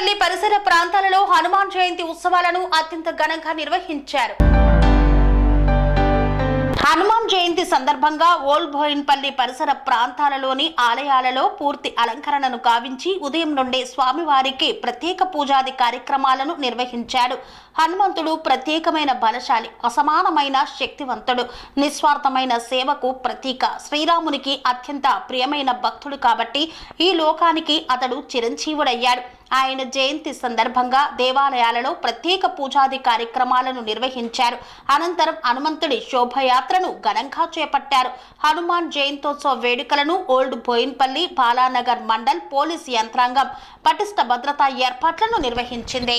తాడేపల్లి పరిసర ప్రాంతాలలో హనుమాన్ జయంతి ఉత్సవాలను అత్యంత ఘనంగా నిర్వహించారు. హనుమాన్ జయంతి సందర్భంగా ఓల్డ్ బోయిన్పల్లి పరిసర ప్రాంతాలలోని ఆలయాలలో పూర్తి అలంకరణను గావించి ఉదయం నుండే స్వామివారికి ప్రత్యేక పూజాది కార్యక్రమాలను నిర్వహించాడు. హనుమంతుడు ప్రత్యేకమైన బలశాలి అసమానమైన శక్తివంతుడు నిస్వార్థమైన సేవకు ప్రతీక. శ్రీరామునికి అత్యంత ప్రియమైన భక్తుడు కాబట్టి ఈ లోకానికి అతడు చిరంజీవుడయ్యాడు. ఆయన జయంతి సందర్భంగా దేవాలయాలలో ప్రత్యేక పూజాది కార్యక్రమాలను నిర్వహించారు. అనంతరం హనుమంతుడి శోభయాత్రను ఘనంగా చేపట్టారు. హనుమాన్ జయంతోత్సవ వేడుకలను ఓల్డ్ బోయిన్పల్లి బాలానగర్ మండల్ పోలీస్ యంత్రాంగం పటిష్ట భద్రతా ఏర్పాట్లను నిర్వహించింది.